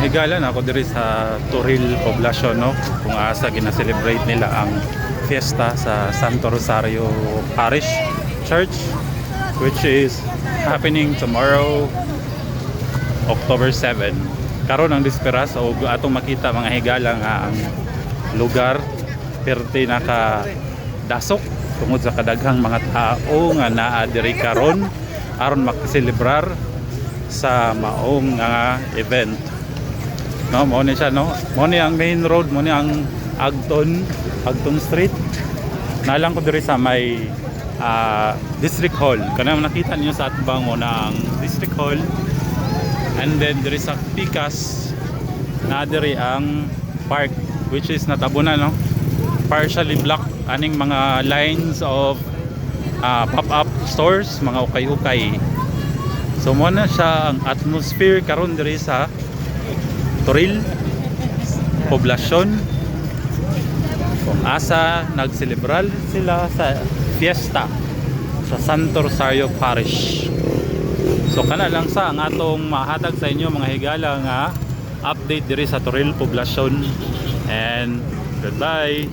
higala na ako diri sa Toril Poblacion no? Kung asa gina-celebrate nila ang fiesta sa Santo Rosario Parish Church which is happening tomorrow October 7 karon ang disperas o atong makita mga higala nga ang lugar perti naka dasok tungod sa kadaghang mga tao nga naa diri karon aron makaselebrar sa maong nga event no mo ni siya no? Mo ni ang main road mo ni ang Agton Agton Street. Nalang ko diri sa may ah, District Hall. Kana nakita niyo sa atbang mo na ang District Hall. And then diri sa Pikas na diri ang park which is natabunan no? Partially blocked aning mga lines of ah, pop-up stores mga ukay-ukay. So mo na siya ang atmosphere karon diri sa Toril poblasyon kung asa nagselebral sila sa fiesta sa Santo Rosario Parish So kana lang sa ang atong mahatag sa inyo mga higala nga update diri sa Toril Poblacion and goodbye.